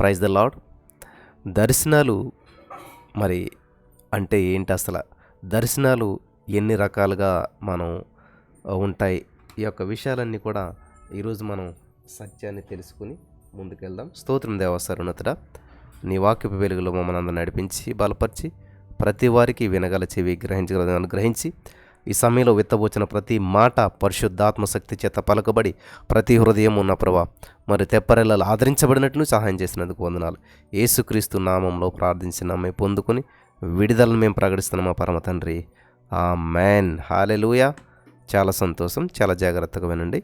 Praise the lord దర్శనాలు మరి అంటే ఏంటి అసలు? దర్శనాలు ఎన్ని రకాలుగా మనం ఉంటాయి? ఈ యొక్క విషయాలన్నీ కూడా ఈరోజు మనం సత్యాన్ని తెలుసుకుని ముందుకెళ్దాం. స్తోత్రం దేవసరుణతుడా నీ వాక్యపు వెలుగులో మమ్మల్ని అందరూ నడిపించి బలపరిచి ప్రతి వారికి వినగల చెవి గ్రహించగల అనుగ్రహించి ఈ సమయంలో విత్తబోచిన ప్రతి మాట పరిశుద్ధాత్మ శక్తి చేత పలకబడి ప్రతి హృదయం ఉన్న ప్రభా మరి తెప్పరెల్లలు ఆదరించబడినట్లు సహాయం చేసినందుకు వందనాలు. ఏసుక్రీస్తు నామంలో ప్రార్థించిన మేము పొందుకుని విడుదలను మేము ప్రకటిస్తున్నాం మా పరమ తండ్రి. ఆ మ్యాన్ హాలెలూయా చాలా సంతోషం చాలా జాగ్రత్తగా వినండి.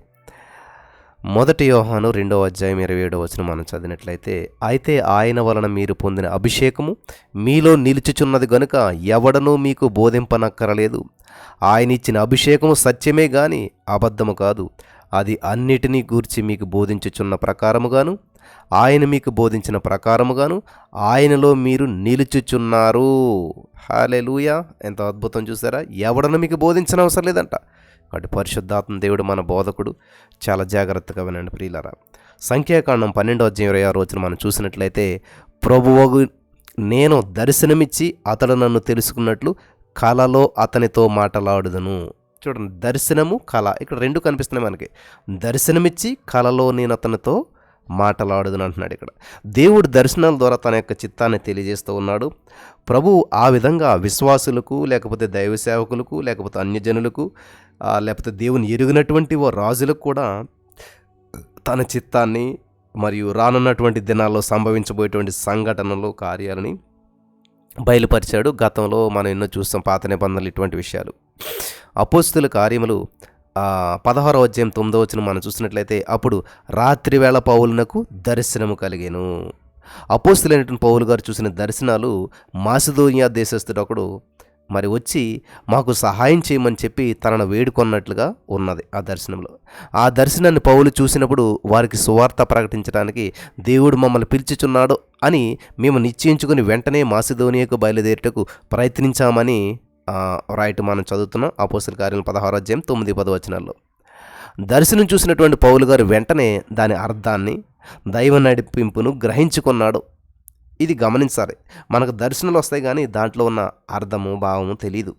మొదటి యోహాను రెండవ అధ్యాయం ఇరవై ఏడవ వచ్చిన మనం చదివినట్లయితే అయితే ఆయన వలన మీరు పొందిన అభిషేకము మీలో నిలుచుచున్నది గనుక ఎవడనూ మీకు బోధింపనక్కరలేదు. ఆయన ఇచ్చిన అభిషేకం సత్యమే గాని అబద్ధము కాదు. అది అన్నిటినీ గూర్చి మీకు బోధించుచున్న ప్రకారముగాను ఆయన మీకు బోధించిన ప్రకారముగాను ఆయనలో మీరు నిలుచుచున్నారు. హాలెలూయా ఎంత అద్భుతం చూసారా? ఎవడను మీకు బోధించిన అవసరం లేదంట. కాబట్టి పరిశుద్ధాత్మ దేవుడు మన బోధకుడు. చాలా జాగ్రత్తగా వినండి ప్రియులరా. సంఖ్యాకాండం పన్నెండో అధ్యాయం ఇరవై ఆరు రోజున మనం చూసినట్లయితే ప్రభువు నేను దర్శనమిచ్చి అతడు నన్ను తెలుసుకున్నట్లు కలలో అతనితో మాటలాడుదును. చూడండి దర్శనము కళ. ఇక్కడ రెండు కనిపిస్తున్నాయి మనకి. దర్శనమిచ్చి కలలో నేను అతనితో మాటలాడుదును అంటున్నాడు ఇక్కడ. దేవుడు దర్శనాల ద్వారా తన యొక్క చిత్తాన్ని తెలియజేస్తూ ఉన్నాడు. ప్రభు ఆ విధంగా విశ్వాసులకు లేకపోతే దైవ సేవకులకు లేకపోతే అన్యజనులకు లేకపోతే దేవుని ఎరిగినటువంటి ఓ రాజులకు కూడా తన చిత్తాన్ని మరియు రానున్నటువంటి దినాల్లో సంభవించబోయేటువంటి సంఘటనలు కార్యాలని బయలుపరిచాడు. గతంలో మనం ఎన్నో చూస్తాం పాత నిబంధనలు ఇటువంటి విషయాలు. అపోస్తుల కార్యములు పదహారో అధ్యాయం తొమ్మిదో వచ్చిన మనం చూసినట్లయితే అప్పుడు రాత్రి వేళ పౌలునకు దర్శనము కలిగాను. అపోస్తులైనటువంటి పౌలు గారు చూసిన దర్శనాలు మాసిదోనియా దేశస్థుడు ఒకడు మరి వచ్చి మాకు సహాయం చేయమని చెప్పి తనను వేడుకొన్నట్లుగా ఉన్నది ఆ దర్శనంలో. ఆ దర్శనాన్ని పౌలు చూసినప్పుడు వారికి సువార్త ప్రకటించడానికి దేవుడు మమ్మల్ని పిలుచుచున్నాడు అని మేము నిశ్చయించుకుని వెంటనే మాసిధోనియకు బయలుదేరుటకు ప్రయత్నించామని రాయటం మనం చదువుతున్నాం అపోసల కార్యం పదహారు అధ్యాయం తొమ్మిది పదవచనాల్లో దర్శనం చూసినటువంటి పౌలు గారు వెంటనే దాని అర్థాన్ని దైవ నడిపింపును గ్రహించుకున్నాడు. ఇది గమనించాలి. మనకు దర్శనాలు వస్తాయి కానీ దాంట్లో ఉన్న అర్థము భావము తెలియదు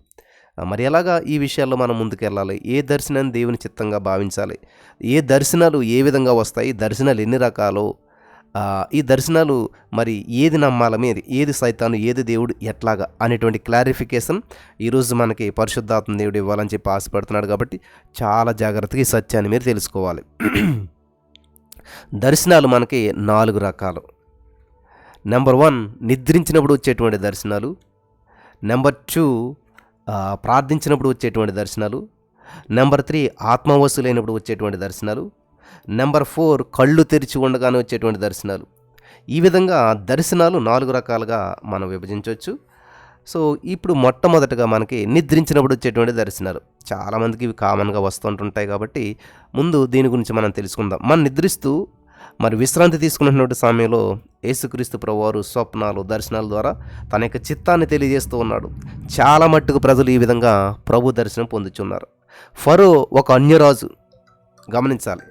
మరి ఎలాగా ఈ విషయాల్లో మనం ముందుకెళ్ళాలి? ఏ దర్శనాన్ని దేవుని చిత్తంగా భావించాలి? ఏ దర్శనాలు ఏ విధంగా వస్తాయి? దర్శనాలు ఎన్ని రకాలు? ఈ దర్శనాలు మరి ఏది నమ్మాల? మీద ఏది సైతాను? ఏది దేవుడు? ఎట్లాగా? అనేటువంటి క్లారిఫికేషన్ ఈరోజు మనకి పరిశుద్ధాత్మ దేవుడు ఇవ్వాలని చెప్పి ఆశపడుతున్నాడు కాబట్టి చాలా జాగ్రత్తగా ఈ సత్యాన్ని మీరు తెలుసుకోవాలి. దర్శనాలు మనకి నాలుగు రకాలు. నెంబర్ వన్ నిద్రించినప్పుడు వచ్చేటువంటి దర్శనాలు. నెంబర్ టూ ప్రార్థించినప్పుడు వచ్చేటువంటి దర్శనాలు. నెంబర్ త్రీ ఆత్మవసులైనప్పుడు వచ్చేటువంటి దర్శనాలు. నెంబర్ ఫోర్ కళ్ళు తెరిచి ఉండగానే వచ్చేటువంటి దర్శనాలు. ఈ విధంగా దర్శనాలు నాలుగు రకాలుగా మనం విభజించవచ్చు. సో ఇప్పుడు మొట్టమొదటగా మనకి నిద్రించినప్పుడు వచ్చేటువంటి దర్శనాలు. చాలామందికి ఇవి కామన్గా వస్తుంటుంటాయి కాబట్టి ముందు దీని గురించి మనం తెలుసుకుందాం. మనం నిద్రిస్తూ మరి విశ్రాంతి తీసుకున్నటువంటి సమయంలో యేసుక్రీస్తు ప్రభువారు స్వప్నాలు దర్శనాల ద్వారా తన యొక్క చిత్తాన్ని తెలియజేస్తూ ఉన్నాడు. చాలా మట్టుకు ప్రజలు ఈ విధంగా ప్రభు దర్శనం పొందుచున్నారు. ఫరో ఒక అన్యరాజు. గమనించాలి.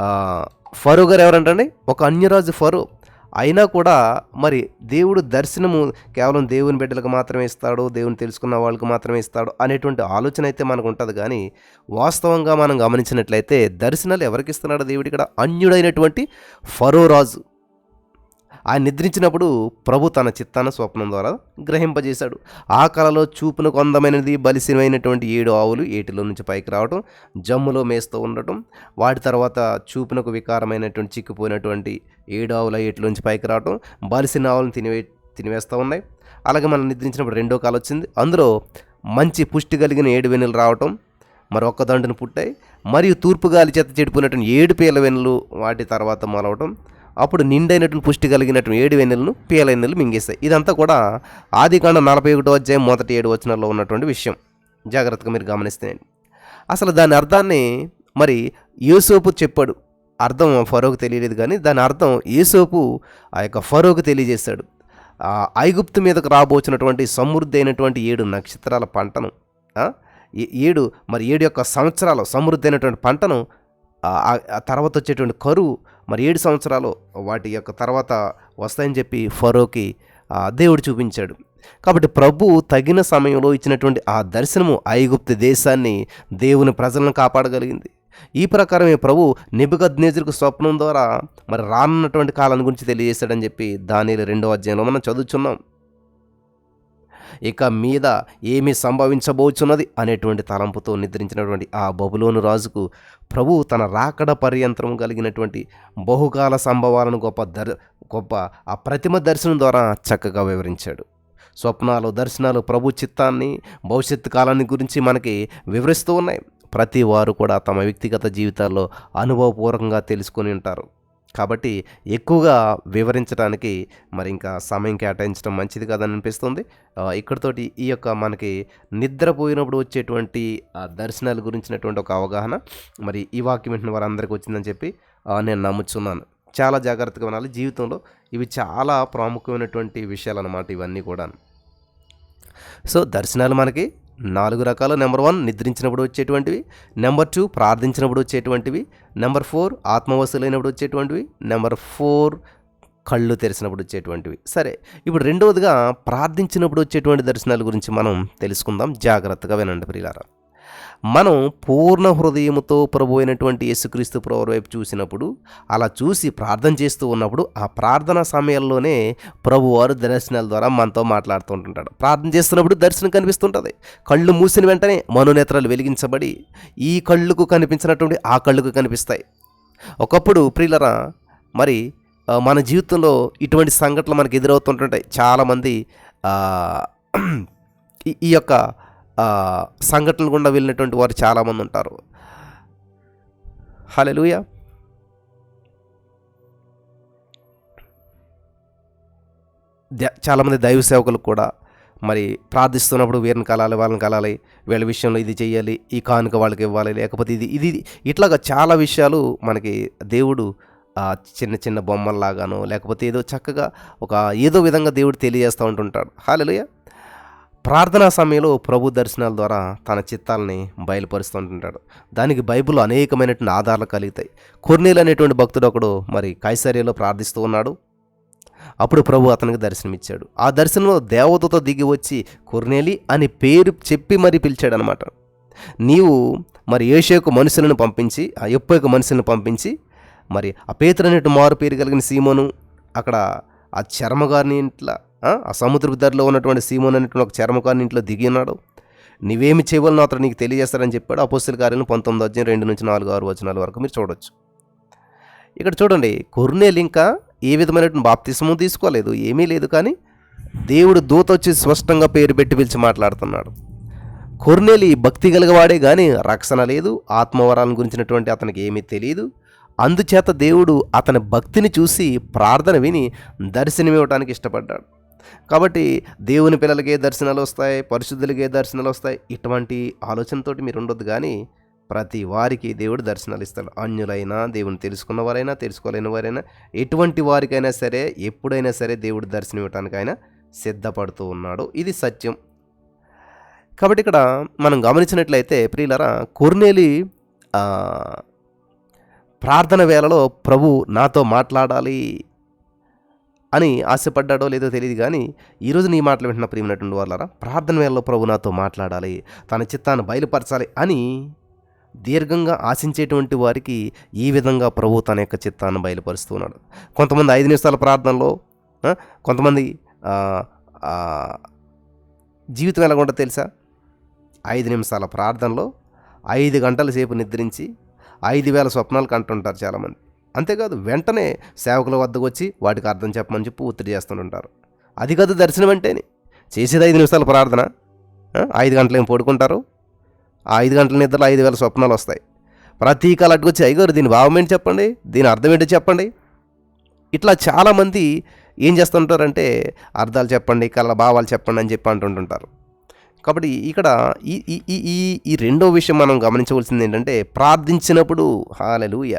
ఆ, ఫరో గారు ఎవరంటండి? ఒక అన్యరాజు ఫరో. అయినా కూడా మరి దేవుడు దర్శనము కేవలం దేవుని బిడ్డలకు మాత్రమే ఇస్తాడు దేవుని తెలుసుకున్న వాళ్ళకి మాత్రమే ఇస్తాడు అనేటువంటి ఆలోచన అయితే మనకు ఉంటుంది. కానీ వాస్తవంగా మనం గమనించినట్లయితే దర్శనాలు ఎవరికి ఇస్తున్నాడు దేవుడు ఇక్కడ? అన్యుడైనటువంటి ఫరోరాజు ఆయన నిద్రించినప్పుడు ప్రభు తన చిత్తాన స్వప్నం ద్వారా గ్రహింపజేశాడు. ఆ కళలో చూపునకు అందమైనది బలిసినమైనటువంటి ఏడు ఆవులు ఏటిలో నుంచి పైకి రావటం జమ్ములో మేస్తూ ఉండటం వాటి తర్వాత చూపునకు వికారమైనటువంటి చిక్కిపోయినటువంటి ఏడు ఆవుల ఏటిలో నుంచి పైకి రావటం బలిసిన ఆవులను తినివే తినివేస్తూ ఉన్నాయి. అలాగే మనం నిద్రించినప్పుడు రెండో కాలు వచ్చింది. అందులో మంచి పుష్టి కలిగిన ఏడు వెన్నులు రావటం మరి ఒక్క దండును పుట్టాయి. మరియు తూర్పు గాలి చేత చెడిపోయినటువంటి ఏడు పీల వెన్నులు వాటి తర్వాత మొలవటం అప్పుడు నిండైనటువంటి పుష్టి కలిగినటువంటి ఏడు వెన్నెలను పీల వెన్నెలు మింగేస్తాయి ఇదంతా కూడా ఆదికాండ నలభై ఒకటో అధ్యాయం మొదటి ఏడు వచనాల్లో ఉన్నటువంటి విషయం. జాగ్రత్తగా మీరు గమనిస్తే. అసలు దాని అర్థాన్ని మరి యూసోపు చెప్పాడు. అర్థం ఫరోకు తెలియలేదు కానీ దాని అర్థం యూసోపు ఆ యొక్క ఫరోకు తెలియజేశాడు. ఐగుప్తు మీదకు రాబోచినటువంటి సమృద్ధి అయినటువంటి ఏడు నక్షత్రాల పంటను ఏడు మరి ఏడు యొక్క సంవత్సరాలు సమృద్ధి అయినటువంటి పంటను ఆ తర్వాత వచ్చేటువంటి కరువు మరి ఏడు సంవత్సరాలు వాటి యొక్క తర్వాత వస్తాయని చెప్పి ఫరోకి ఆ, దేవుడు చూపించాడు. కాబట్టి ప్రభు తగిన సమయంలో ఇచ్చినటువంటి ఆ దర్శనము ఐగుప్తు దేశాన్ని దేవుని ప్రజలను కాపాడగలిగింది. ఈ ప్రకారమే ప్రభు నిబద్నేజులకు స్వప్నం ద్వారా మరి రానున్నటువంటి కాలం గురించి తెలియజేశాడని చెప్పి దాని రెండో అధ్యాయంలో మనం చదువుచున్నాం. ఇక మీద ఏమి సంభవించబోచున్నది అనేటువంటి తలంపుతో నిద్రించినటువంటి ఆ బబులోను రాజుకు ప్రభు తన రాకడ పర్యంతరం కలిగినటువంటి బహుకాల సంభవాలను గొప్ప దర్ గొప్ప ఆ ప్రతిమ దర్శనం ద్వారా చక్కగా వివరించాడు. స్వప్నాలు దర్శనాలు ప్రభు చిత్తాన్ని భవిష్యత్తు కాలాన్ని గురించి మనకి వివరిస్తూ ఉన్నాయి. ప్రతి వారు కూడా తమ వ్యక్తిగత జీవితాల్లో అనుభవపూర్వకంగా తెలుసుకొని ఉంటారు. కాబట్టి ఎక్కువగా వివరించడానికి మరి ఇంకా సమయం కేటాయించడం మంచిది కాదని అనిపిస్తుంది. ఇక్కడతోటి ఈ యొక్క మనకి నిద్రపోయినప్పుడు వచ్చేటువంటి దర్శనాలు దర్శనాల గురించినటువంటి ఒక అవగాహన మరి ఈ వాక్యం వింటున్న వారందరికీ వచ్చిందని చెప్పి నేను నమ్ముచున్నాను. చాలా జాగ్రత్తగా ఉండాలి. జీవితంలో ఇవి చాలా ప్రాముఖ్యమైనటువంటి విషయాలు అన్నమాట ఇవన్నీ కూడా సో దర్శనాలు మనకి నాలుగు రకాలు. నెంబర్ వన్ నిద్రించినప్పుడు వచ్చేటువంటివి. నెంబర్ టూ ప్రార్థించినప్పుడు వచ్చేటువంటివి. నెంబర్ ఫోర్ ఆత్మవసులైనప్పుడు వచ్చేటువంటివి. నెంబర్ ఫోర్ కళ్ళు తెరిచినప్పుడు వచ్చేటువంటివి. సరే ఇప్పుడు రెండవదిగా ప్రార్థించినప్పుడు వచ్చేటువంటి దర్శనాల గురించి మనం తెలుసుకుందాం. జాగ్రత్తగా వినండి ప్రియులారా. మనం పూర్ణ హృదయముతో ప్రభు అయినటువంటి యేసుక్రీస్తు ప్రభు వైపు చూసినప్పుడు అలా చూసి ప్రార్థన చేస్తూ ఉన్నప్పుడు ఆ ప్రార్థన సమయంలోనే ప్రభువారు దర్శనాల ద్వారా మనతో మాట్లాడుతూ ఉంటుంటాడు ప్రార్థన చేస్తున్నప్పుడు దర్శనం కనిపిస్తుంటుంది. కళ్ళు మూసిన వెంటనే మనోనేత్రాలు వెలిగించబడి ఈ కళ్ళుకు కనిపించినటువంటి ఆ కళ్ళుకు కనిపిస్తాయి. ఒకప్పుడు ప్రియులరా మరి మన జీవితంలో ఇటువంటి సంఘటనలు మనకు ఎదురవుతుంటుంటాయి. చాలామంది ఈ- ఈ యొక్క సంఘటనలు గుండా వెళ్ళినటువంటి వారు చాలామంది ఉంటారు. హలెలుయా ద- చాలామంది దైవ సేవకులు కూడా మరి ప్రార్థిస్తున్నప్పుడు వీరిని కలాలి వాళ్ళని కలాలి వీళ్ళ విషయంలో ఇది చేయాలి ఈ కానుక వాళ్ళకి ఇవ్వాలి లేకపోతే ఇది ఇది ఇట్లాగా చాలా విషయాలు మనకి దేవుడు చిన్న చిన్న బొమ్మల్లాగానో లేకపోతే ఏదో చక్కగా ఒక ఏదో విధంగా దేవుడు తెలియజేస్తూ ఉంటుంటాడు. హాలెలుయ ప్రార్థనా సమయంలో ప్రభు దర్శనాల ద్వారా తన చిత్తాలని బయలుపరుస్తూ ఉంటుంటాడు దానికి బైబిల్ అనేకమైనటువంటి ఆధారాలు కలుగుతాయి. కొర్నీలు అనేటువంటి భక్తుడు ఒకడు మరి కైసర్యలో ప్రార్థిస్తూ ఉన్నాడు. అప్పుడు ప్రభు అతనికి దర్శనమిచ్చాడు. ఆ దర్శనంలో దేవతతో దిగి వచ్చి కొర్నేలి అని పేరు చెప్పి మరి పిలిచాడు అనమాట నీవు మరి ఏషియకు మనుషులను పంపించి ఆ ఎప్పేకు మనుషులను పంపించి మరి ఆ పేతురు అనేటు మారు పేరు కలిగిన సీమోను అక్కడ ఆ చర్మగారిని ఇంట్లో ఆ, సముద్రపు ధరలో ఉన్నటువంటి సీమోన్ అనేటువంటి ఒక చర్మగారిని ఇంట్లో దిగి ఉన్నాడు. నీవేమి చేయవాలని అతను నీకు తెలియజేస్తారని చెప్పాడు. అపోస్తుల కార్యాలను పంతొమ్మిది అధ్యాయం రెండు నుంచి నాలుగు ఆరు వచనాల వరకు మీరు చూడొచ్చు. ఇక్కడ చూడండి కొర్నేలు ఇంకా ఏ విధమైనటువంటి బాప్తిసము తీసుకోలేదు ఏమీ లేదు కానీ దేవుడు దూత వచ్చి స్పష్టంగా పేరు పెట్టి పిలిచి మాట్లాడుతున్నాడు. కొర్నేలి భక్తి గలగవాడే కానీ రక్షణ లేదు ఆత్మవరాలను గురించినటువంటి అతనికి ఏమీ తెలియదు. అందుచేత దేవుడు అతని భక్తిని చూసి ప్రార్థన విని దర్శనమివ్వటానికి ఇష్టపడ్డాడు. కాబట్టి దేవుని పిల్లలకే దర్శనాలు వస్తాయి పరిశుద్ధులకే దర్శనాలు వస్తాయి. ఇటువంటి ఆలోచనతోటి మీరు ఉండొద్దు కానీ ప్రతి వారికి దేవుడు దర్శనాలు ఇస్తాడు. అన్యులైనా దేవుని తెలుసుకున్న వారైనా తెలుసుకోలేని వారైనా ఎటువంటి వారికైనా సరే ఎప్పుడైనా సరే దేవుడు దర్శనం ఇవ్వడానికి ఆయన సిద్ధపడుతూ ఉన్నాడు. ఇది సత్యం. కాబట్టి ఇక్కడ మనం గమనించినట్లయితే ప్రియులరా కొర్నేలి ప్రార్థన వేళలో ప్రభు నాతో మాట్లాడాలి అని ఆశపడ్డాడో లేదో తెలియదు కానీ ఈరోజు నీ మాటలు వింటున్న ప్రియమైనటువంటి వాళ్ళారా ప్రార్థన వేళలో ప్రభు నాతో మాట్లాడాలి తన చిత్తాన్ని బయలుపరచాలి అని దీర్ఘంగా ఆశించేటువంటి వారికి ఈ విధంగా ప్రభు తన యొక్క చిత్తాన్ని బయలుపరుస్తున్నాడు కొంతమంది ఐదు నిమిషాల ప్రార్థనలో కొంతమంది జీవితం ఎలాగుంటుందో తెలుసా? ఐదు నిమిషాల ప్రార్థనలో ఐదు గంటల సేపు నిద్రించి ఐదు వేల స్వప్నాలు కంటుంటారు చాలామంది. అంతేకాదు వెంటనే సేవకుల వద్దకు వచ్చి వాటికి అర్థం చెప్పమని చెప్పి ఒత్తిడి చేస్తుంటారు అది కాదు దర్శనం అంటేనే. చేసేది ఐదు నిమిషాల ప్రార్థన. ఐదు గంటలు ఏం పడుకుంటారు? ఆ ఐదు గంటల నిద్రలో ఐదు వేల స్వప్నాలు వస్తాయి. ప్రతి కళ అట్టుకొచ్చి అయ్యగారు దీని భావం ఏంటి చెప్పండి? దీని అర్థం ఏంటో చెప్పండి. ఇట్లా చాలామంది ఏం చేస్తుంటారంటే అర్థాలు చెప్పండి కళ్ళ భావాలు చెప్పండి అని చెప్పి అంటుంటుంటారు. కాబట్టి ఇక్కడ ఈ ఈ ఈ ఈ ఈ రెండో విషయం మనం గమనించవలసింది ఏంటంటే ప్రార్థించినప్పుడు హాలెలూయ.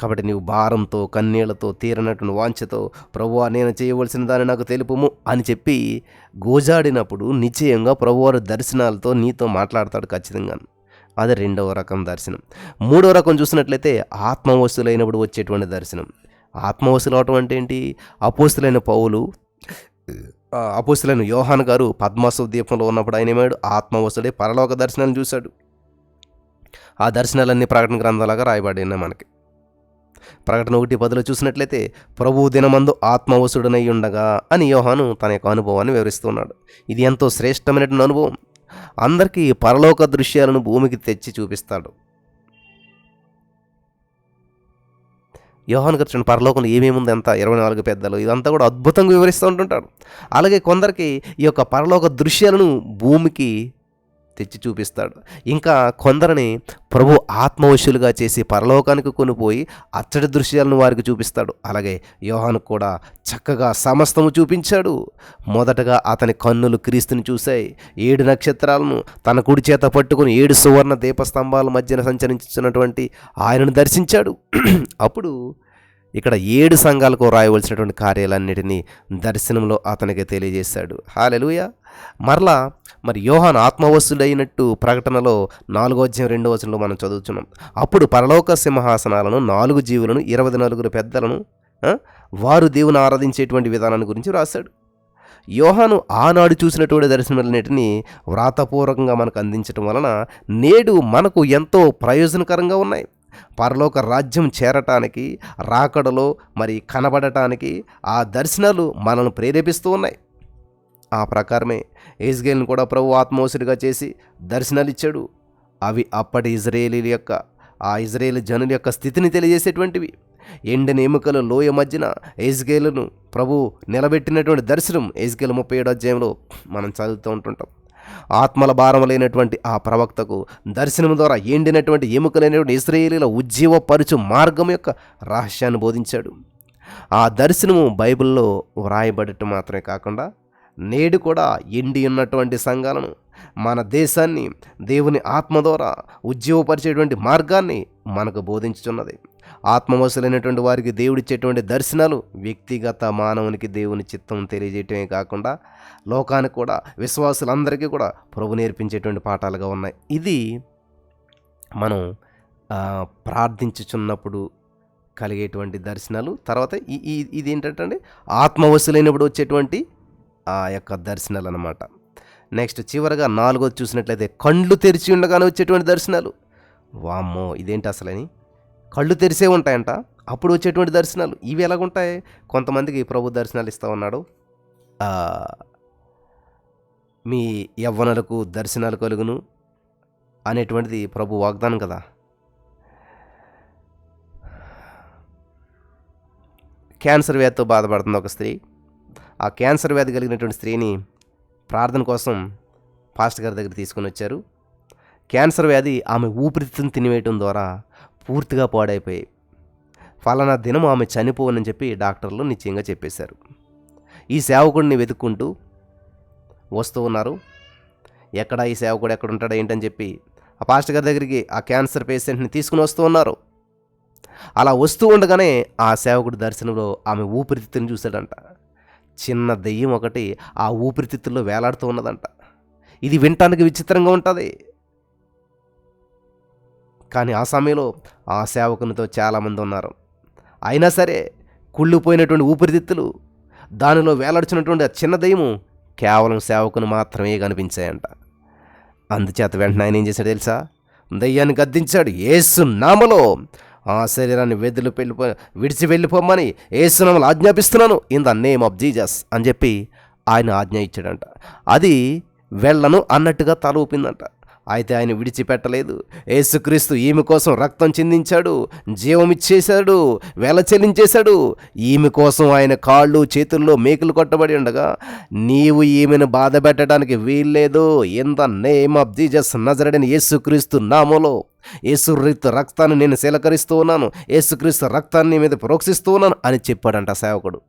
కాబట్టి నీవు భారంతో కన్నీళ్ళతో తీరనటువంటి వాంఛతో ప్రభువా నేను చేయవలసిన దాన్ని నాకు తెలుపుము అని చెప్పి గోజాడినప్పుడు నిశ్చయంగా ప్రభువారు దర్శనాలతో నీతో మాట్లాడతాడు ఖచ్చితంగా. అది రెండవ రకం దర్శనం. మూడవ రకం చూసినట్లయితే ఆత్మవస్తులైనప్పుడు వచ్చేటువంటి దర్శనం. ఆత్మవశులు అవటం అంటే ఏంటి? అపోస్తులైన పౌలు అపోస్తులైన యోహాన్ గారు పద్మాసు దీపంలో ఉన్నప్పుడు ఆయన ఏమాడు ఆత్మవశుడే పరలోక దర్శనాన్ని చూశాడు. ఆ దర్శనాలన్నీ ప్రకటన గ్రంథాలుగా రాయబడినాయి మనకి. ప్రకటన ఒకటి పదిలో చూసినట్లయితే ప్రభు దినమందు ఆత్మవసుడనై ఉండగా అని యోహాను తన యొక్క అనుభవాన్ని వివరిస్తున్నాడు. ఇది ఎంతో శ్రేష్టమైనటువంటి అనుభవం. అందరికీ పరలోక దృశ్యాలను భూమికి తెచ్చి చూపిస్తాడు. యోహాన్ గారు పరలోకంలో ఏమేమి ఉంది అంత ఇరవై నాలుగు పెద్దలు ఇదంతా కూడా అద్భుతంగా వివరిస్తూ ఉంటుంటాడు అలాగే కొందరికి ఈ యొక్క పరలోక దృశ్యాలను భూమికి తెచ్చి చూపిస్తాడు. ఇంకా కొందరిని ప్రభు ఆత్మవశులుగా చేసి పరలోకానికి కొనిపోయి అచ్చడి దృశ్యాలను వారికి చూపిస్తాడు. అలాగే యోహాను కూడా చక్కగా సమస్తము చూపించాడు. మొదటగా అతని కన్నులు క్రీస్తుని చూశాయి. ఏడు నక్షత్రాలను తన కుడి చేత పట్టుకుని ఏడు సువర్ణ దీపస్తంభాల మధ్యన సంచరించినటువంటి ఆయనను దర్శించాడు. అప్పుడు ఇక్కడ ఏడు సంఘాలకు రాయవలసినటువంటి కార్యాలన్నిటినీ దర్శనంలో అతనికి తెలియజేశాడు. హాలెలుయ! మరలా మరి యోహాన్ ఆత్మవశుడైనట్టు ప్రకటనలో నాలుగో అధ్యాయం రెండో వచనంలో మనం చదువుతున్నాం అప్పుడు పరలోక సింహాసనాలను నాలుగు జీవులను ఇరవై నలుగురు పెద్దలను వారు దేవుని ఆరాధించేటువంటి విధానాన్ని గురించి రాశాడు యోహాను ఆనాడు చూసినటువంటి దర్శనాలన్నిటిని వ్రాతపూర్వకంగా మనకు అందించడం వలన నేడు మనకు ఎంతో ప్రయోజనకరంగా ఉన్నాయి. పరలోక రాజ్యం చేరటానికి రాకడలో మరి కనబడటానికి ఆ దర్శనాలు మనల్ని ప్రేరేపిస్తూ ఉన్నాయి. ఆ ప్రకారమే ఇజ్రాయేల్ని కూడా ప్రభు ఆత్మోసుడిగా చేసి దర్శనాలిచ్చాడు. అవి అప్పటి ఇజ్రాయేలీల యొక్క ఆ ఇజ్రాయేల్ జనుల యొక్క స్థితిని తెలియజేసేటువంటివి. ఎండిన ఎముకలు లోయ మధ్యన ఏజ్గేలును ప్రభు నిలబెట్టినటువంటి దర్శనం ఎజ్గేలు ముప్పై ఏడో అధ్యాయంలో మనం చదువుతూ ఉంటుంటాం. ఆత్మల భారం లేనటువంటి ఆ ప్రవక్తకు దర్శనం ద్వారా ఎండినటువంటి ఎముకలైనటువంటి ఇజ్రాయేలీల ఉజ్జీవపరుచు మార్గం యొక్క రహస్యాన్ని బోధించాడు. ఆ దర్శనము బైబిల్లో వ్రాయబడటం మాత్రమే కాకుండా నేడు కూడా ఎండి ఉన్నటువంటి సంఘాలను మన దేశాన్ని దేవుని ఆత్మ ద్వారా ఉద్యోగపరిచేటువంటి మార్గాన్ని మనకు బోధించుచున్నది. ఆత్మవశులైనటువంటి వారికి దేవుడిచ్చేటువంటి దర్శనాలు వ్యక్తిగత మానవునికి దేవుని చిత్తం తెలియజేయటమే కాకుండా లోకానికి కూడా విశ్వాసులందరికీ కూడా ప్రభు నేర్పించేటువంటి పాఠాలుగా ఉన్నాయి. ఇది మనం ప్రార్థించుచున్నప్పుడు కలిగేటువంటి దర్శనాలు. తర్వాత ఈ ఈ- ఇది ఏంటంటే ఆత్మవశులైనప్పుడు వచ్చేటువంటి ఆ యొక్క దర్శనాలు అనమాట నెక్స్ట్ చివరగా నాలుగోది చూసినట్లయితే కళ్ళు తెరిచి ఉండగానే వచ్చేటువంటి దర్శనాలు. వామ్మో ఇదేంటి అసలని? కళ్ళు తెరిసే ఉంటాయంట అప్పుడు వచ్చేటువంటి దర్శనాలు. ఇవి ఎలాగుంటాయి? కొంతమందికి ప్రభు దర్శనాలు ఇస్తా ఉన్నాడు. మీ యవ్వనలకు దర్శనాలు కలుగును అనేటువంటిది ప్రభు వాగ్దానం కదా. క్యాన్సర్ వ్యాధితో బాధపడుతుంది ఒక స్త్రీ ఆ క్యాన్సర్ వ్యాధి కలిగినటువంటి స్త్రీని ప్రార్థన కోసం పాస్టర్ గారి దగ్గర తీసుకొని వచ్చారు. క్యాన్సర్ వ్యాధి ఆమె ఊపిరితిత్తును తినివేయటం ద్వారా పూర్తిగా పాడైపోయాయి. ఫలానా దినం ఆమె చనిపోవనని చెప్పి డాక్టర్లు నిశ్చయంగా చెప్పేశారు. ఈ సేవకుడిని వెతుక్కుంటూ వస్తూ ఉన్నారు. ఎక్కడ ఈ సేవకుడు ఎక్కడ ఉంటాడో ఏంటని చెప్పి ఆ పాస్టర్ గారి దగ్గరికి ఆ క్యాన్సర్ పేషెంట్ని తీసుకుని వస్తూ ఉన్నారు. అలా వస్తూ ఉండగానే ఆ సేవకుడి దర్శనంలో ఆమె ఊపిరితిత్తుని చూశాడంట. చిన్న దెయ్యం ఒకటి ఆ ఊపిరితిత్తుల్లో వేలాడుతూ ఉన్నదంట. ఇది వినటానికి విచిత్రంగా ఉంటుంది. కానీ ఆ సమయంలో ఆ సేవకునితో చాలామంది ఉన్నారు. అయినా సరే కుళ్ళిపోయినటువంటి ఊపిరితిత్తులు దానిలో వేలాడుచున్నటువంటి ఆ చిన్న దయ్యము కేవలం సేవకుని మాత్రమే కనిపించాయంట. అందుచేత వెంటనే ఆయన ఏం చేశాడు తెలుసా? దయ్యాన్ని గద్దించాడు. ఏసు నామలో ఆ శరీరాన్ని వెదిలి వెళ్ళిపో విడిచి వెళ్ళిపోమని ఏసునామలు ఆజ్ఞాపిస్తున్నాను. In the name of Jesus అని చెప్పి ఆయన ఆజ్ఞ ఇచ్చాడంట. అది వెళ్ళను అన్నట్టుగా తల ఊపిందంట అయితే ఆయన విడిచిపెట్టలేదు. యేసుక్రీస్తు ఈమె కోసం రక్తం చిందించాడు జీవమిచ్చేశాడు వేల చెల్లించేశాడు. ఈమె కోసం ఆయన కాళ్ళు చేతుల్లో మేకులు కొట్టబడి ఉండగా నీవు ఈమెను బాధ పెట్టడానికి వీల్లేదు. In the name of Jesus నజరడిన యేసుక్రీస్తు నామలో. యేసుక్రీస్తు రక్తాన్ని నేను శీలకరిస్తూ ఉన్నాను. యేసుక్రీస్తు రక్తాన్ని మీద ప్రోక్షిస్తూ ఉన్నాను అని చెప్పాడంట సేవకుడు.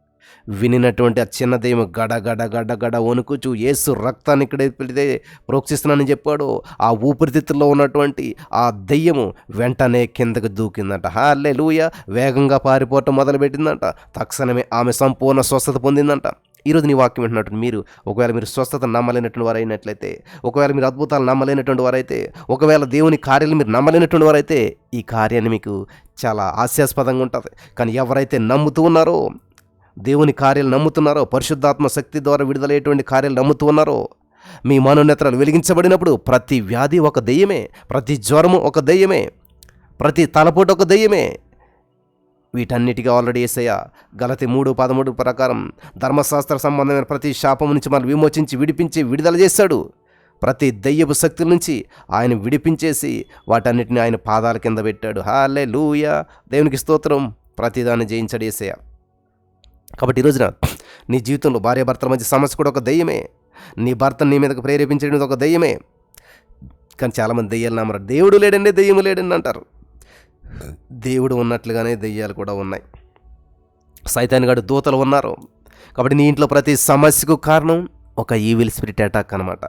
వినినటువంటి ఆ చిన్న దెయ్యం గడ గడ గడ గడ వణుకుచు ఏసు రక్తాన్ని ఇక్కడ పెడితే ప్రోక్షిస్తున్నానని చెప్పాడు. ఆ ఊపిరితిత్తుల్లో ఉన్నటువంటి ఆ దెయ్యము వెంటనే కిందకు దూకిందంట. హాలే లూయ వేగంగా పారిపోవటం మొదలుపెట్టిందంట. తక్షణమే ఆమె సంపూర్ణ స్వస్థత పొందిందంట. ఈరోజు నీ వాక్యం వింటున్నట్టు మీరు ఒకవేళ మీరు స్వస్థత నమ్మలేనటువంటి వారు అయినట్లయితే ఒకవేళ మీరు అద్భుతాలు నమ్మలేనటువంటి వారైతే ఒకవేళ దేవుని కార్యాలు మీరు నమ్మలేనటువంటి వారైతే ఈ కార్యాన్ని మీకు చాలా హాస్యాస్పదంగా ఉంటుంది. కానీ ఎవరైతే నమ్ముతూ ఉన్నారో దేవుని కార్యాలు నమ్ముతున్నారో పరిశుద్ధాత్మ శక్తి ద్వారా విడుదలయ్యేటువంటి కార్యాలు నమ్ముతూ ఉన్నారో మీ మనోనేత్రాలు వెలిగించబడినప్పుడు ప్రతి వ్యాధి ఒక దెయ్యమే ప్రతి జ్వరము ఒక దెయ్యమే ప్రతి తలపోటు ఒక దెయ్యమే. వీటన్నిటికీ ఆల్రెడీ ఏసయ్య గలతి మూడు పదమూడు ప్రకారం ధర్మశాస్త్ర సంబంధమైన ప్రతి శాపం నుంచి మనం విమోచించి విడిపించి విడుదల చేశాడు ప్రతి దయ్యపు శక్తుల నుంచి ఆయన విడిపించేసి వాటన్నిటిని ఆయన పాదాల కింద పెట్టాడు. హాలే లూయ దేవునికి స్తోత్రం. ప్రతిదాన్ని జయించాడు కాబట్టి ఈ రోజున నీ జీవితంలో భార్యాభర్తల మధ్య సమస్య కూడా ఒక దయ్యమే. నీ భర్త నీ మీదకు ప్రేరేపించడం ఒక దయ్యమే. కానీ చాలామంది దెయ్యాలు నమ్మరు. దేవుడు లేడండి దెయ్యము లేడండి అంటారు. దేవుడు ఉన్నట్లుగానే దెయ్యాలు కూడా ఉన్నాయి. సైతాన్ గడు దూతలు ఉన్నారు. కాబట్టి నీ ఇంట్లో ప్రతి సమస్యకు కారణం ఒక ఈవిల్ స్పిరిట్ అటాక్ అనమాట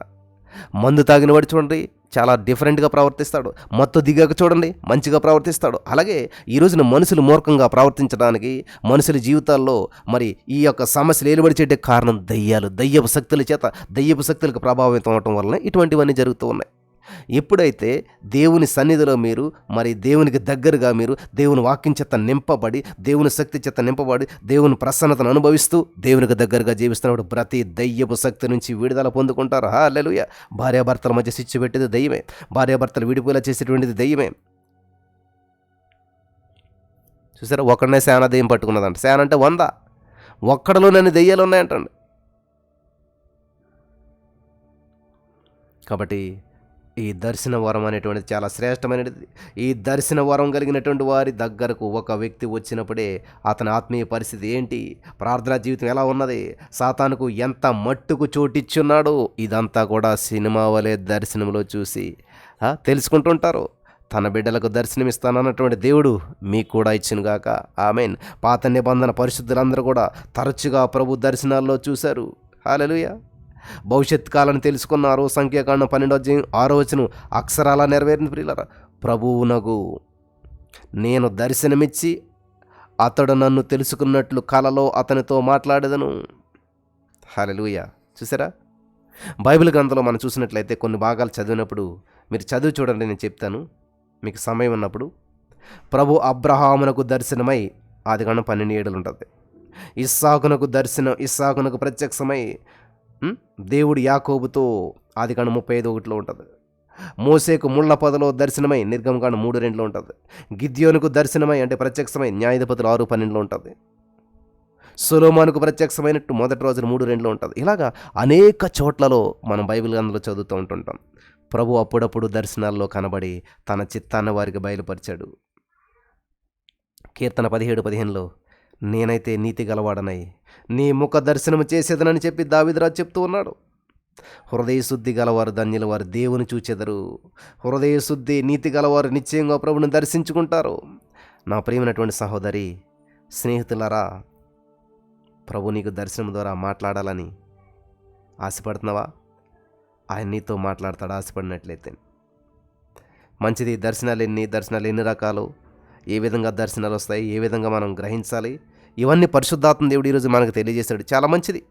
మందు తాగిన వాడు చూడండి. చాలా డిఫరెంట్గా ప్రవర్తిస్తాడు. మత్తు దిగాక చూడండి మంచిగా ప్రవర్తిస్తాడు. అలాగే ఈ రోజున మనుషులు మూర్ఖంగా ప్రవర్తించడానికి మనుషుల జీవితాల్లో మరి ఈ యొక్క సమస్యలు ఏలుబడిచేటే కారణం దయ్యాలు. దయ్యపు శక్తుల చేత దయ్యపు శక్తులకు ప్రభావితం అవటం వలన ఇటువంటివన్నీ జరుగుతూ ఉన్నాయి. ఎప్పుడైతే దేవుని సన్నిధిలో మీరు మరి దేవునికి దగ్గరగా మీరు దేవుని వాక్యం చేత నింపబడి దేవుని శక్తి చేత నింపబడి దేవుని ప్రసన్నతను అనుభవిస్తూ దేవునికి దగ్గరగా జీవిస్తున్నప్పుడు ప్రతి దయ్యపు శక్తి నుంచి విడుదల పొందుకుంటారు. హా లెలుయ భార్యాభర్తల మధ్య స్విచ్ పెట్టేది దయ్యమే. భార్యాభర్తలు విడిపోయేలా చేసేటువంటిది దయ్యమే. చూసారా? ఒకడనే శానా దెయ్యం పట్టుకున్నదంట. శాన అంటే వంద. ఒక్కడలో నన్ను దెయ్యాలు ఉన్నాయంటండి. కాబట్టి ఈ దర్శన వరం అనేటువంటిది చాలా శ్రేష్టమైనది. ఈ దర్శన వరం కలిగినటువంటి వారి దగ్గరకు ఒక వ్యక్తి వచ్చినప్పుడే అతని ఆత్మీయ పరిస్థితి ఏంటి? ప్రార్థనా జీవితం ఎలా ఉన్నది? సాతానుకు ఎంత మట్టుకు చోటిచ్చున్నాడు? ఇదంతా కూడా సినిమా వలె దర్శనంలో చూసి తెలుసుకుంటుంటారు. తన బిడ్డలకు దర్శనమిస్తానన్నటువంటి దేవుడు మీకు కూడా ఇచ్చినగాక. ఆమెన్. పాత నిబంధన పరిశుద్ధులందరూ కూడా తరచుగా ప్రభు దర్శనాల్లో చూశారు. హాలలుయా భవిష్యత్ కాలం తెలుసుకున్నారు. సంఖ్యాకాండం పన్నెండో అధ్యాయం ఆరో వచ్చిన అక్షరాల నెరవేరిన ప్రియులరా ప్రభువునగు నేను దర్శనమిచ్చి అతడు నన్ను తెలుసుకున్నట్లు కలలో అతనితో మాట్లాడేదను. హలలుయ చూసారా? బైబిల్ గ్రంథంలో మనం చూసినట్లయితే కొన్ని భాగాలు చదివినప్పుడు మీరు చదివి చూడండి నేను చెప్తాను. మీకు సమయం ఉన్నప్పుడు. ప్రభు అబ్రహామునకు దర్శనమై ఆదికాండం పన్నెండు ఏడులు ఉంటుంది. ఇస్సాకునకు దర్శనం ఇస్సాకునకు ప్రత్యక్షమై దేవుడు యాకోబుతో ఆదికాండ ముప్పై ఐదు ఒకటిలో ఉంటుంది. మోసేకు ముళ్ళ పొదలో దర్శనమై నిర్గమకాండ మూడు రెండులో ఉంటుంది. గిద్యోనుకు దర్శనమై అంటే ప్రత్యక్షమై న్యాయాధిపతులు ఆరు పన్నెండులో ఉంటుంది. సులోమానుకు ప్రత్యక్షమైనట్టు మొదటి రోజున మూడు రెండులో ఉంటుంది. ఇలాగా అనేక చోట్లలో మనం బైబిల్ గ్రంథంలో చదువుతూ ఉంటుంటాం. ప్రభు అప్పుడప్పుడు దర్శనాల్లో కనబడి తన చిత్తాన్ని వారికి బయలుపరిచాడు. కీర్తన పదిహేడు పదిహేనులో నేనైతే నీతి గలవాడనై నీ ముఖ దర్శనము చేసేదనని చెప్పి దావిదరాజు చెప్తూ ఉన్నాడు. హృదయశుద్ధి గలవారు ధన్యుల వారు దేవుని చూచెదరు. హృదయశుద్ధి నీతి గలవారు నిశ్చయంగా ప్రభుని దర్శించుకుంటారు. నా ప్రియమైనటువంటి సహోదరి స్నేహితులరా ప్రభు నీకు దర్శనం ద్వారా మాట్లాడాలని ఆశపడుతున్నావా? ఆయన నీతో మాట్లాడతాడు ఆశపడినట్లయితే. మంచిది దర్శనాలు ఎన్ని దర్శనాలు ఎన్ని రకాలు ఏ విధంగా దర్శనాలు వస్తాయి ఏ విధంగా మనం గ్రహించాలి ఇవన్నీ పరిశుద్ధాత్మ దేవుడు ఈరోజు మనకు తెలియజేశాడు. చాలా మంచిది.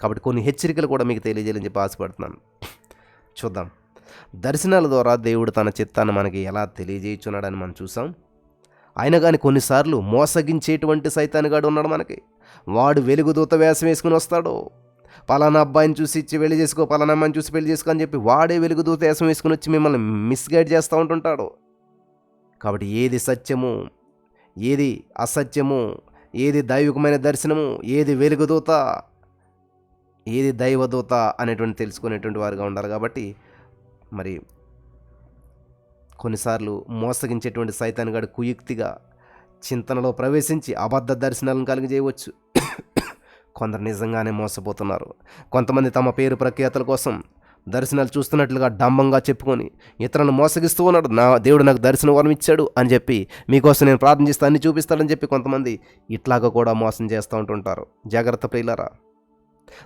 కాబట్టి కొన్ని హెచ్చరికలు కూడా మీకు తెలియజేయాలని చెప్పి ఆశపడుతున్నాను. చూద్దాం. దర్శనాల ద్వారా దేవుడు తన చిత్తాన్ని మనకి ఎలా తెలియజేయుచున్నాడని మనం చూసాం. అయినా కానీ కొన్నిసార్లు మోసగించేటువంటి సైతానుగాడు ఉన్నాడు మనకి. వాడు వెలుగుదూత వేషం వేసుకుని వస్తాడు. పలానా అబ్బాయిని చూసి ఇచ్చి పెళ్ళి చేసుకో పలానా అమ్మాయిని చూసి పెళ్ళి చేసుకో అని చెప్పి వాడే వెలుగుదూత వేషం వేసుకుని వచ్చి మిమ్మల్ని మిస్గైడ్ చేస్తూ ఉంటుంటాడు. కాబట్టి ఏది సత్యము ఏది అసత్యము ఏది దైవికమైన దర్శనము ఏది వెలుగుదూత ఏది దైవదూత అనేటువంటి తెలుసుకునేటువంటి వారుగా ఉండాలి కాబట్టి మరి కొన్నిసార్లు మోసగించేటువంటి సైతాన్గాడు కుయుక్తిగా చింతనలో ప్రవేశించి అబద్ధ దర్శనాలను కలిగజేయవచ్చు కొందరు నిజంగానే మోసపోతున్నారు. కొంతమంది తమ పేరు ప్రఖ్యాతల కోసం దర్శనాలు చూస్తున్నట్లుగా డంబంగా చెప్పుకొని ఇతరులను మోసగిస్తూ ఉన్నాడు. నా దేవుడు నాకు దర్శన వరం ఇచ్చాడు అని చెప్పి మీకోసం నేను ప్రార్థన చేస్తే అన్ని చూపిస్తాడని చెప్పి కొంతమంది ఇట్లాగా కూడా మోసం చేస్తూ ఉంటుంటారు. జాగ్రత్త ప్రియులరా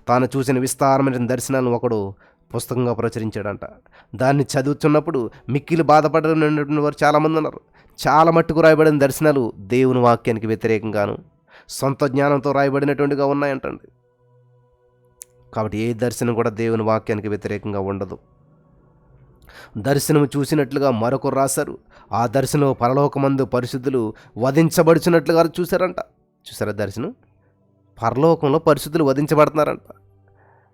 తాను చూసిన విస్తారమైన దర్శనాలను ఒకడు పుస్తకంగా ప్రచురించాడంట. దాన్ని చదువుతున్నప్పుడు మిక్కిలి బాధపడినటువంటి వారు చాలామంది ఉన్నారు. చాలా మట్టుకు రాయబడిన దర్శనాలు దేవుని వాక్యానికి వ్యతిరేకంగాను సొంత జ్ఞానంతో రాయబడినటువంటిగా ఉన్నాయంటండి. కాబట్టి ఏ దర్శనం కూడా దేవుని వాక్యానికి వ్యతిరేకంగా ఉండదు. దర్శనం చూసినట్లుగా మరొకరు రాశారు. ఆ దర్శనం పరలోకమందు పరిశుద్ధులు వధించబడిచినట్లుగా చూశారంట. చూసారా దర్శనం? పరలోకంలో పరిశుద్ధులు వధించబడుతున్నారంట.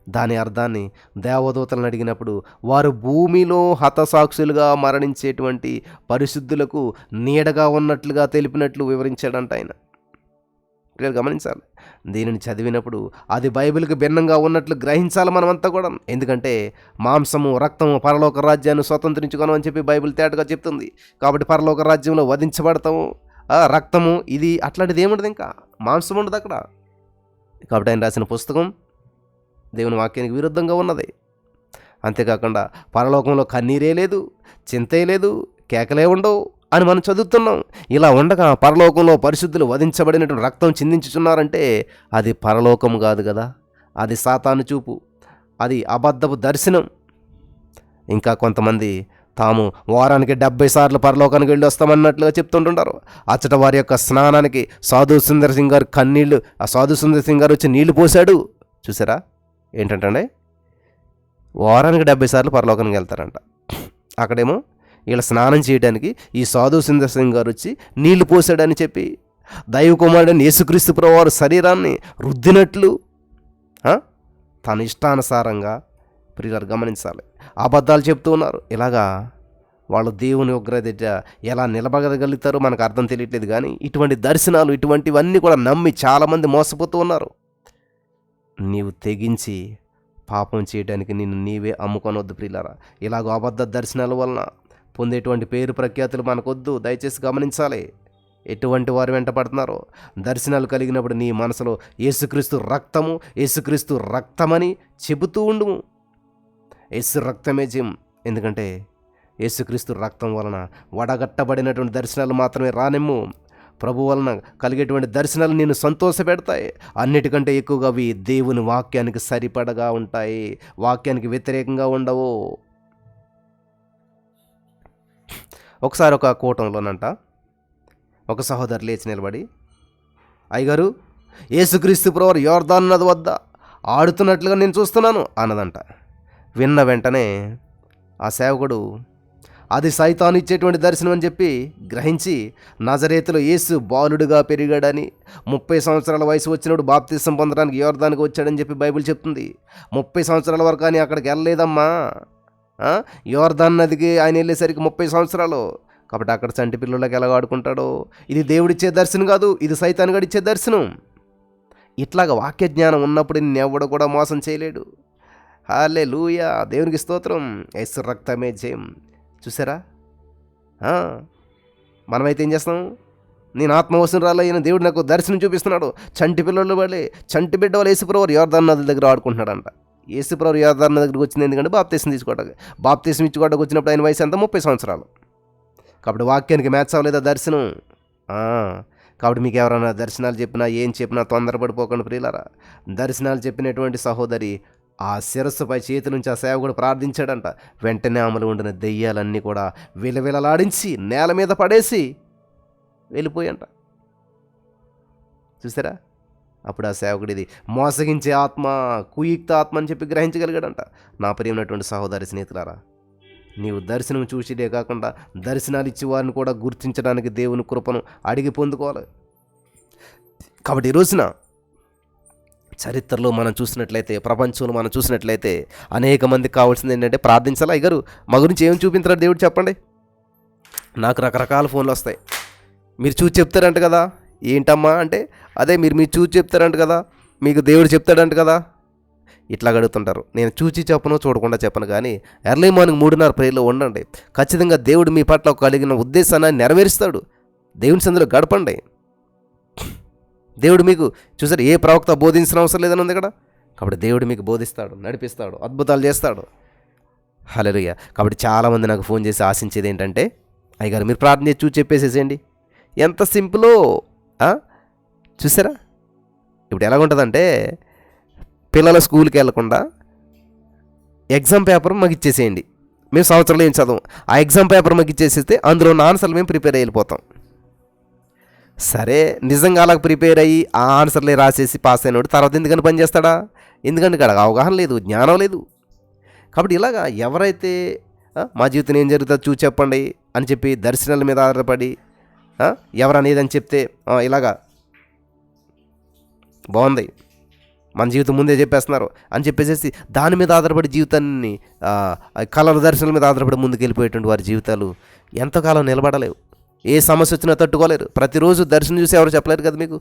దాని అర్థాన్ని దేవదూతలను అడిగినప్పుడు వారు భూమిలో హతసాక్షులుగా మరణించేటువంటి పరిశుద్ధులకు నీడగా ఉన్నట్లుగా తెలిపినట్లు వివరించాడంట ఆయన. క్లియర్ గమనించాలి. దీనిని చదివినప్పుడు అది బైబిల్కి భిన్నంగా ఉన్నట్లు గ్రహించాలి మనమంతా కూడా. ఎందుకంటే మాంసము రక్తము పరలోక రాజ్యాన్ని స్వతంత్రించుకోను అని చెప్పి బైబిల్ తేటగా చెప్తుంది. కాబట్టి పరలోక రాజ్యంలో వధించబడతాము. రక్తము ఇది అట్లాంటిది ఏముండదు ఇంకా? మాంసం ఉండదు అక్కడ. కాబట్టి ఆయన రాసిన పుస్తకం దేవుని వాక్యానికి విరుద్ధంగా ఉన్నది. అంతేకాకుండా పరలోకంలో కన్నీరే లేదు చింతే లేదు కేకలే ఉండవు. అని మనం చదువుతున్నాం. ఇలా ఉండగా పరలోకంలో పరిశుద్ధులు వధించబడినటువంటి రక్తం చిందించుచున్నారంటే అది పరలోకం కాదు కదా. అది సాతాను చూపు. అది అబద్ధపు దర్శనం. ఇంకా కొంతమంది తాము వారానికి డెబ్బై సార్లు పరలోకానికి వెళ్ళి వస్తామన్నట్లుగా చెప్తుంటుంటారు. అచ్చట వారి యొక్క స్నానానికి సాధు సుందర్ సింగ్ గారు కన్నీళ్ళు ఆ సాధు సుందర్ సింగ్ గారు వచ్చి నీళ్ళు పోశాడు. చూసారా? ఏంటంటే వారానికి డెబ్బై సార్లు పరలోకానికి వెళ్తారంట. అక్కడేమో వీళ్ళ స్నానం చేయడానికి ఈ సాధు సుందర్ సింగ్ గారు వచ్చి నీళ్ళు పోసాడని చెప్పి దైవకుమారుడని యేసుక్రీస్తు ప్రభువారు శరీరాన్ని రుద్దినట్లు తన ఇష్టానుసారంగా ప్రియులు గమనించాలి. అబద్ధాలు చెప్తూ ఉన్నారు. ఇలాగా వాళ్ళు దేవుని ఉగ్రత ఎలా నిలబడగలుగుతారో మనకు అర్థం తెలియట్లేదు కానీ ఇటువంటి దర్శనాలు ఇటువంటివన్నీ కూడా నమ్మి చాలామంది మోసపోతూ ఉన్నారు. నీవు తెగించి పాపం చేయడానికి నిన్ను నీవే అమ్ముకొనొద్దు ప్రియులారా. ఇలాగ అబద్ధ దర్శనాల వలన పొందేటువంటి పేరు ప్రఖ్యాతులు మనకొద్దు. దయచేసి గమనించాలి. ఎటువంటి వారు వెంట పడుతున్నారో? దర్శనాలు కలిగినప్పుడు నీ మనసులో యేసుక్రీస్తు రక్తము యేసుక్రీస్తు రక్తమని చెబుతూ ఉండు. యేసు రక్తమే జిమ్ ఎందుకంటే యేసుక్రీస్తు రక్తం వలన వడగట్టబడినటువంటి దర్శనాలు మాత్రమే రానిమ్ము. ప్రభు వలన కలిగేటువంటి దర్శనాలు నిన్ను సంతోషపెడతాయి. అన్నిటికంటే ఎక్కువగా అవి దేవుని వాక్యానికి సరిపడగా ఉంటాయి. వాక్యానికి వ్యతిరేకంగా ఉండవు. ఒకసారి ఒక కూటంలోనంట. ఒక సహోదరు లేచి నిలబడి అయ్యగారు యేసుక్రీస్తు ప్రవర్ యోర్దాన్ నది వద్ద ఆడుతున్నట్లుగా నేను చూస్తున్నాను అన్నదంట. విన్న వెంటనే ఆ సేవకుడు అది సైతాను ఇచ్చేటువంటి దర్శనం అని చెప్పి గ్రహించి నజరేతులో యేసు బాలుడుగా పెరిగాడని ముప్పై సంవత్సరాల వయసు వచ్చినప్పుడు బాప్తిసం పొందడానికి యోర్దానికి వచ్చాడని చెప్పి బైబిల్ చెప్తుంది. ముప్పై సంవత్సరాల వరకు కానీ అక్కడికి వెళ్ళలేదమ్మా. యువర్ధన్ నదికి ఆయన వెళ్ళేసరికి ముప్పై సంవత్సరాలు. కాబట్టి అక్కడ చంటి పిల్లలకి ఎలా ఆడుకుంటాడో? ఇది దేవుడిచ్చే దర్శనం కాదు ఇది సైతాన్ గడిచ్చే దర్శనం. ఇట్లాగ వాక్య జ్ఞానం ఉన్నప్పుడు నిన్నెవడు కూడా మోసం చేయలేడు. హాలే లూయా దేవునికి స్తోత్రం. ఎస్ రక్తమే జయం. చూసారా? మనమైతే ఏం చేస్తాం? నేను ఆత్మవసరం అయిన దేవుడు నాకు దర్శనం చూపిస్తున్నాడు. చంటి పిల్లలు వాళ్ళే చంటి బిడ్డ వాళ్ళు యేసుప్రవర్ యోర్దాన్ నది దగ్గర ఆడుకుంటున్నాడంట. యేసుప్రభు యోర్దాన్ దగ్గరికి వచ్చింది ఎందుకంటే బాప్తీసం తీసుకోవడానికి బాప్తీసం ఇచ్చుకోవడానికి వచ్చినప్పుడు ఆయన వయసు ఎంత? ముప్పై సంవత్సరాలు. కాబట్టి వాక్యానికి మ్యాచ్ అవ్వలేదా దర్శనం? కాబట్టి మీకు ఎవరైనా దర్శనాలు చెప్పినా ఏం చెప్పినా తొందరపడిపోకండి ప్రియులరా. దర్శనాలు చెప్పినటువంటి సహోదరి ఆ శిరస్సుపై చేతి నుంచి ఆ సేవకుడు ప్రార్థించాడంట. వెంటనే అమలు ఉండిన దెయ్యాలన్నీ కూడా విలవిలలాడించి నేల మీద పడేసి వెళ్ళిపోయంట. చూసారా? అప్పుడు ఆ సేవకుడు ఇది మోసగించే ఆత్మ కుయుక్త ఆత్మ అని చెప్పి గ్రహించగలిగాడంట. నా ప్రియమైనటువంటి సహోదరి స్నేహితులారా నీవు దర్శనం చూసిదే కాకుండా దర్శనాలు ఇచ్చి వారిని కూడా గుర్తించడానికి దేవుని కృపను అడిగి పొందుకోవాలి. కాబట్టి ఈ రోజున చరిత్రలో మనం చూసినట్లయితే ప్రపంచంలో మనం చూసినట్లయితే అనేక మందికి కావాల్సింది ఏంటంటే ప్రార్థించాలా? అయ్యగారు మా గురించి ఏం చూపించారు దేవుడు చెప్పండి. నాకు రకరకాల ఫోన్లు వస్తాయి. మీరు చూసి చెప్తారంట కదా ఏంటమ్మా అంటే అదే మీరు మీరు చూసి చెప్తారంట కదా మీకు దేవుడు చెప్తాడంట కదా. ఇట్లా అడుగుతుంటారు. నేను చూచి చెప్పను చూడకుండా చెప్పను కానీ ఎర్లీ మార్నింగ్ మూడున్నర ప్రేయర్లో ఉండండి. ఖచ్చితంగా దేవుడు మీ పట్ల కలిగిన ఉద్దేశాన్ని నెరవేరుస్తాడు. దేవుని సందులో గడపండి. దేవుడు మీకు చూసారు ఏ ప్రవక్త బోధించిన అవసరం లేదని ఉంది ఇక్కడ కాబట్టి దేవుడు మీకు బోధిస్తాడు నడిపిస్తాడు అద్భుతాలు చేస్తాడు. హలలుయ కాబట్టి చాలామంది నాకు ఫోన్ చేసి ఆశించేది ఏంటంటే అయ్యగారు మీరు ప్రార్థన చేసి చూసి చెప్పేసేసేయండి. ఎంత సింపులో. చూసారా? ఇప్పుడు ఎలాగుంటుందంటే పిల్లల స్కూల్కి వెళ్ళకుండా ఎగ్జామ్ పేపర్ మాకు ఇచ్చేసేయండి మేము సంవత్సరంలో ఏం చదవం. ఆ ఎగ్జామ్ పేపర్ మాకు ఇచ్చేసేస్తే అందులో ఉన్న ఆన్సర్లు మేము ప్రిపేర్ అయిపోతాం. సరే నిజంగా అలా ప్రిపేర్ అయ్యి ఆ ఆన్సర్లే రాసేసి పాస్ అయినోడు తర్వాత ఎందుకని పని చేస్తాడా? ఎందుకంటే అక్కడ అవగాహన లేదు జ్ఞానం లేదు. కాబట్టి ఇలాగా ఎవరైతే మా జీవితం ఏం జరుగుతుందో చూసి చెప్పండి అని చెప్పి దర్శనాల మీద ఆధారపడి ఎవరనేదని అని చెప్తే ఇలాగా. బాగుంది. మన జీవితం ముందే చెప్పేస్తున్నారు అని చెప్పేసేసి దాని మీద ఆధారపడి జీవితాన్ని కళల దర్శనాల మీద ఆధారపడి ముందుకు వెళ్ళిపోయేటువంటి వారి జీవితాలు ఎంతకాలం నిలబడలేవు. ఏ సమస్య వచ్చినా తట్టుకోలేరు. ప్రతిరోజు దర్శనం చూసి ఎవరు చెప్పలేరు కదా మీకు?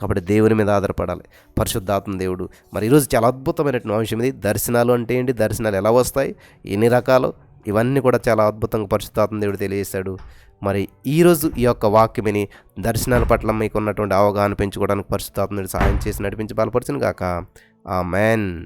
కాబట్టి దేవుని మీద ఆధారపడాలి. పరిశుద్ధాత్మ దేవుడు. మరి ఈరోజు చాలా అద్భుతమైనటువంటి అంశం ఇది. దర్శనాలు అంటే ఏంటి? దర్శనాలు ఎలా వస్తాయి? ఎన్ని రకాలు? ఇవన్నీ కూడా చాలా అద్భుతంగా పరిశుద్ధాత్మ దేవుడు తెలియజేశాడు. మరి ఈరోజు ఈ యొక్క వాక్యమిని దర్శనాల పట్ల మీకు ఉన్నటువంటి అవగాహన పెంచుకోవడానికి పరిస్థితి సహాయం చేసి నడిపించి బలపరచును గాక ఆ మ్యాన్